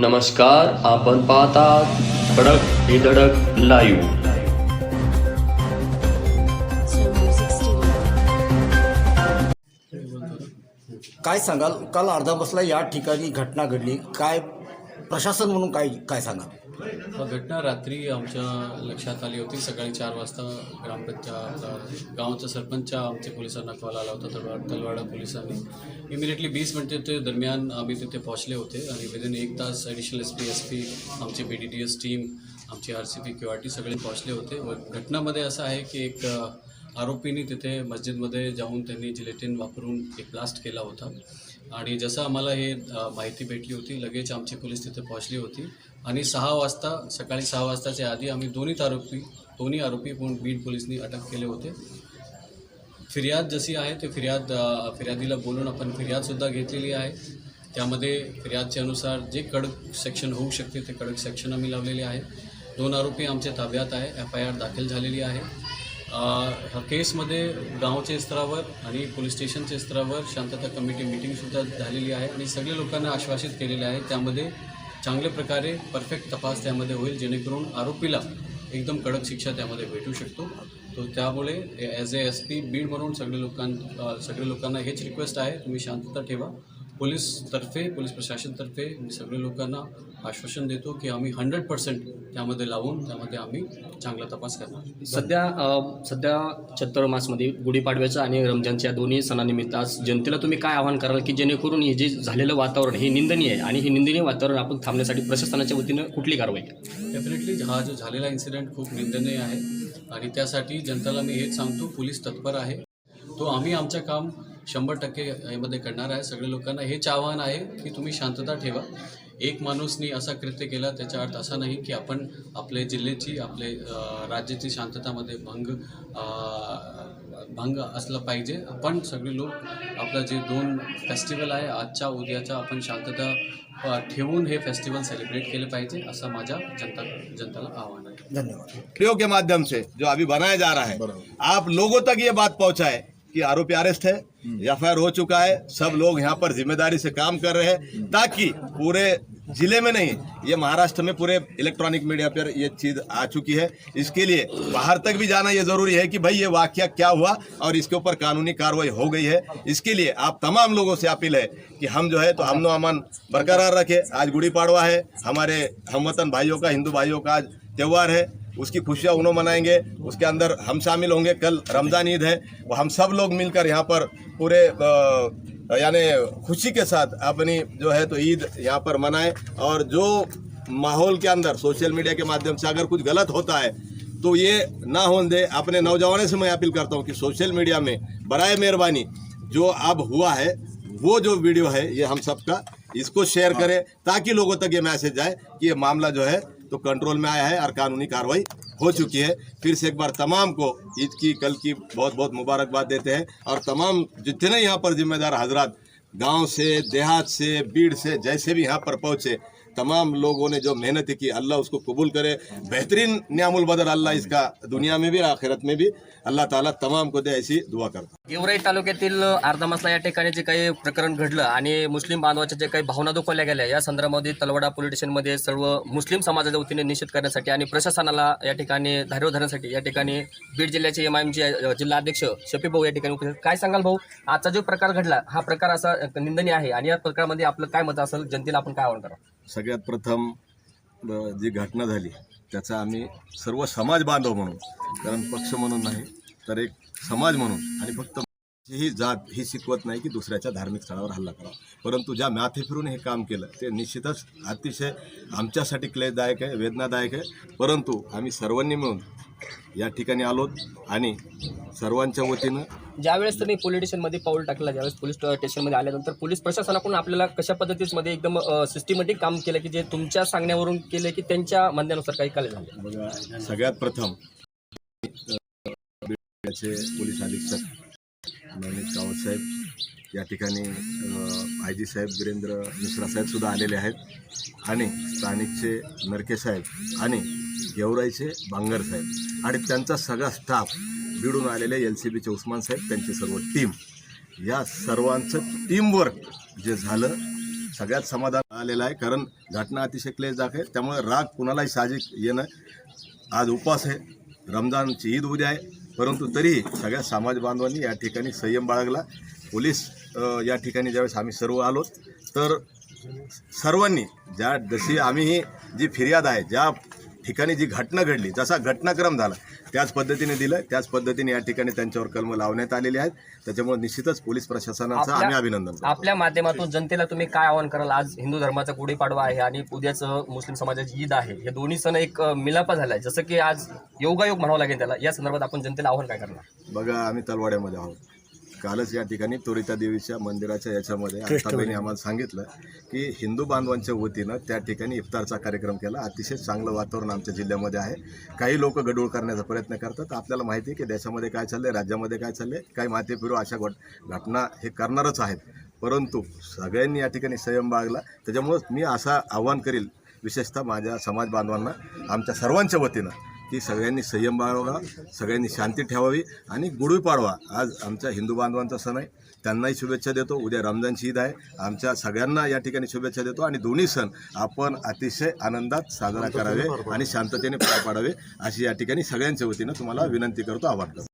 नमस्कार आपण पाहतात धडक ही धडक लाईव्ह काय सांगाल? काल अर्धा बसला या ठिकाणी घटना घडली. काय प्रशासन म्हणून काय काय सांगाल? घटना रात्री आमच्या लक्षात आली होती. सकाळी चार वाजता ग्रामपंचायत गावच्या सरपंचच्या आमच्या पोलिसांना कॉल आला होता. तलवाड तलवाडा पोलिसांनी इमिडिएटली वीस मिनिटे ते दरम्यान आम्ही तिथे पोहोचले होते आणि विदिन एक तास additional S P S P आमची B D T S team आमची R C P Q R T सगळे पोहोचले होते. व घटनामध्ये असं आहे की एक आरोपीने आरोपींनी तिथे मस्जिदमध्ये जाऊन त्यांनी जिलेटिन वापरून एक ब्लास्ट केला होता. आणि जसं आम्हाला हे माहिती भेटली होती लगेच आमची पोलीस तिथे पोहोचली होती. आणि सहा वाजता सकाळी सहा वाजताच्या आधी आम्ही दोन्ही आरोपी दोन्ही आरोपी पण बीड पोलिसनी अटक केले होते. फिर्याद जशी आहे ते फिर्याद फिर्यादीला बोलून आपण फिर्यादसुद्धा घेतलेली आहे. त्यामध्ये फिर्यादच्या अनुसार जे कडक सेक्शन होऊ शकते ते कडक सेक्शन आम्ही लावलेले आहे. दोन आरोपी आमच्या ताब्यात आहे एफ आय आर दाखल झालेली आहे. ह्या केसमध्ये गावच्या स्तरावर आणि पोलीस स्टेशनच्या स्तरावर शांतता कमिटी मिटिंगसुद्धा झालेली आहे आणि सगळ्या लोकांना आश्वासित केलेले आहे. त्यामध्ये चांगल्या प्रकारे परफेक्ट तपास त्यामध्ये होईल जेणेकरून आरोपीला एकदम कडक शिक्षा त्यामध्ये भेटू शकतो. तो त्यामुळे as A S P Beed म्हणून सगळे लोकां सगळे सगळ्या लोकांना हेच रिक्वेस्ट आहे तुम्ही शांतता ठेवा. पोलीसतर्फे पोलीस प्रशासनतर्फे मी सगळ्या लोकांना आश्वासन देतो की आम्ही हंड्रेड पर्सेंट त्यामध्ये लावून त्यामध्ये आम्ही चांगला तपास करणार. सध्या सध्या चत्तरमासमध्ये गुढीपाडव्याचं आणि रमजानच्या दोन्ही सणानिमित्त आज जनतेला तुम्ही काय आवाहन कराल की जेणेकरून हे जे झालेलं वातावरण हे निंदनीय आहे आणि हे निंदनीय वातावरण आपण थांबण्यासाठी प्रशासनाच्या वतीनं कुठली कारवाई डेफिनेटली हा जो झालेला इन्सिडेंट खूप निंदनीय आहे आणि त्यासाठी जनतेला मी हेच सांगतो पोलीस तत्पर आहे. तो आम्ही आमचं काम शंभर टक्के यामध्ये करणार आहे. सगळ्या लोकांना हेच आव्हान आहे की तुम्ही शांतता ठेवा. एक माणूसनी असा कृत्य केला त्याचा अर्थ असा नाही की आपण आपल्या जिल्ह्याची आपले राज्याची शांततामध्ये भंग भंग असला पाहिजे. आपण सगळे लोक आपलं जे दोन फेस्टिवल आहे आजच्या उद्याचा आपण शांतता ठेवून हे फेस्टिवल सेलिब्रेट केले पाहिजे असं माझ्या जनता जनताला आव्हान आहे. धन्यवाद. वीडियो के माध्यम से जो अभी बनाया जा रहा है आप लोगों तक ये बात पहुंचाए कि आरोपी अरेस्ट है एफ़ हो चुका है, सब लोग यहाँ पर ज़िम्मेदारी से काम कर रहे हैं, ताकि पूरे ज़िले में नहीं, ये महाराष्ट्र में पूरे इलेक्ट्रॉनिक मीडिया पर ये चीज़ आ चुकी है। इसके लिए बाहर तक भी जाना ये ज़रूरी है कि भाई ये वाक्य क्या हुआ और इसके ऊपर कानूनी कार्रवाई हो गई है। इसके लिए आप तमाम लोगों से अपील है कि हम जो है तो अमनो अमन बरकरार रखे। आज गुड़ी पाड़वा है, हमारे हमवतन भाइयों का, हिंदू भाइयों का आज त्यौहार है। उसकी खुशियाँ उन्हों मनाएँगे, उसके अंदर हम शामिल होंगे। कल रमज़ान ईद है, वो हम सब लोग मिलकर यहाँ पर पूरे यानी खुशी के साथ अपनी जो है तो ईद यहाँ पर मनाएँ। और जो माहौल के अंदर सोशल मीडिया के माध्यम से अगर कुछ गलत होता है तो ये ना होने दे। अपने नौजवानों से मैं अपील करता हूँ कि सोशल मीडिया में बरए मेहरबानी। जो अब हुआ है, वो जो वीडियो है, ये हम सबका, इसको शेयर करें, ताकि लोगों तक ये मैसेज जाए कि ये मामला जो है तो कंट्रोल में आया है और कानूनी कार्रवाई हो चुकी है। फिर से एक बार तमाम को ईद की, कल की बहुत बहुत मुबारकबाद देते हैं। और तमाम जितने यहाँ पर जिम्मेदार हजरात गाँव से, देहात से, बीड़ से, जैसे भी यहाँ पर पहुँचे तमाम लोगों ने जो मेहनत की अल्लाह उसको कबूल करे। बेहतरीन न्यामुल बदल अल्लाह इसका दुनिया में भी आखिरत में भी। अल्लाह ताला तमाम को दे ऐसी दुआ करता। हूं। गेवराई तालुक्यातील अर्धामासला या ठिकाणी जे काही प्रकरण घडलं आणि मुस्लिम बांधवाच्या जे काही भावना दुखवल्या गेल्या या संदर्भामध्ये तलवाडा पोलीस स्टेशनमध्ये सर्व मुस्लिम समाजाच्या वतीने निषेध करण्यासाठी आणि प्रशासनाला या ठिकाणी धार्य धरण्यासाठी या ठिकाणी बीड जिल्ह्याचे एम आय एमचे जिल्हा अध्यक्ष शफी भाऊ या ठिकाणी उपस्थित काय सांगाल भाऊ? आजचा जो प्रकार घडला हा प्रकार असा निंदनीय आहे आणि या प्रकारामध्ये आपलं काय मत असेल? जनतेला आपण काय आवाहन करा सगळ्यात प्रथम जी घटना झाली त्याचा आम्ही सर्व समाज बांधव म्हणून कारण पक्ष म्हणून नाही तर एक समाज म्हणून आणि फक्त ही जात ही शिकवत नाही की दुसऱ्याच्या धार्मिक स्थळावर हल्ला करावा. परंतु ज्या माथे फिरून हे काम केलं ते निश्चितच अतिशय आमच्यासाठी क्लेशदायक आहे वेदनादायक आहे. परंतु आम्ही सर्वांनी मिळून या ठिकाणी आलोत आणि सर्वांच्या वतीनं ज्यावेळेस तुम्ही पोलीस स्टेशनमध्ये पाऊल टाकला ज्यावेळेस पोलीस स्टेशनमध्ये आल्यानंतर पोलीस प्रशासनाकडून आपल्याला कशा पद्धतीमध्ये एकदम सिस्टमॅटिक काम केलं की जे तुमच्या सांगण्यावरून केलं की त्यांच्या म्हणण्यानुसार काही काल झालं? सगळ्यात प्रथम पोलीस अधीक्षक नवनीत कावत साहेब या ठिकाणी आय जी साहेब वीरेंद्र मिश्रा साहेब सुद्धा आलेले आहेत. आणि स्थानिकचे नरके साहेब आणि गेवराईचे बांगर साहेब आणि त्यांचा सगळा स्टाफ बिडून आलेले एल सी बीचे उस्मान साहेब त्यांची सर्व टीम या सर्वांचं टीमवर्क जे झालं सगळ्यात समाधान आलेलं आहे. कारण घटना अतिशय क्लेशदायक आहे. त्यामुळे राग कुणालाही साहजिक येणं आज उपवास आहे. रमजानची ईद उद्या आहे. परंतु तरीही सगळ्या समाज बांधवांनी या ठिकाणी संयम बाळगला. पोलीस या ठिकाणी ज्यावेळेस आम्ही सर्व आलो तर सर्वांनी ज्या जशी आम्ही जी फिर्याद आहे ज्या ठिकाणी जी घटना घडली जसा घटनाक्रम झाला त्याच पद्धतीने दिलं त्याच पद्धतीने या ठिकाणी त्यांच्यावर कलम लावण्यात आलेली आहेत. त्याच्यामुळे निश्चितच पोलीस प्रशासनाचं आम्ही अभिनंदन करतो. आपल्या माध्यमातून जनतेला तुम्ही काय आवाहन कराल? आज हिंदू धर्माचा गुढीपाडवा आहे आणि उद्याच मुस्लिम समाजाची ईद आहे. हे दोन्ही सण एक अ, मिलापा झालाय. जसं की आज योगायोग म्हणावं लागेल त्याला. या संदर्भात आपण जनतेला आव्हान काय करणार? बघा आम्ही तलवाड्यामध्ये आहोत. कालच या ठिकाणी तोरिता देवीच्या मंदिराच्या याच्यामध्ये आस्थाबेने आम्हाला सांगितलं की हिंदू बांधवांच्या वतीनं त्या ठिकाणी इफ्तारचा कार्यक्रम केला. अतिशय चांगलं वातावरण आमच्या जिल्ह्यामध्ये आहे. काही लोक गडूळ करण्याचा प्रयत्न करतात. आपल्याला माहिती आहे की देशामध्ये काय चाललंय राज्यामध्ये काय चाललंय काही माते फिरू अशा घट घटना हे करणारच आहेत. परंतु सगळ्यांनी या ठिकाणी संयम बाळगला. त्याच्यामुळं मी असं आव्हान करील विशेषतः माझ्या समाज बांधवांना आमच्या सर्वांच्या वतीनं ती सगळ्यांनी संयम बाळगा सगळ्यांनी शांती ठेवावी आणि गुढीपाडवा आज आमच्या हिंदू बांधवांचा सण आहे. त्यांनाही शुभेच्छा देतो. उद्या रमजानची ईद आहे. आमच्या सगळ्यांना या ठिकाणी शुभेच्छा देतो आणि दोन्ही सण आपण अतिशय आनंदात साजरा करावे आणि शांततेने पार पाडावे अशी या ठिकाणी सगळ्यांच्या वतीनं तुम्हाला विनंती करतो आवाहन करतो.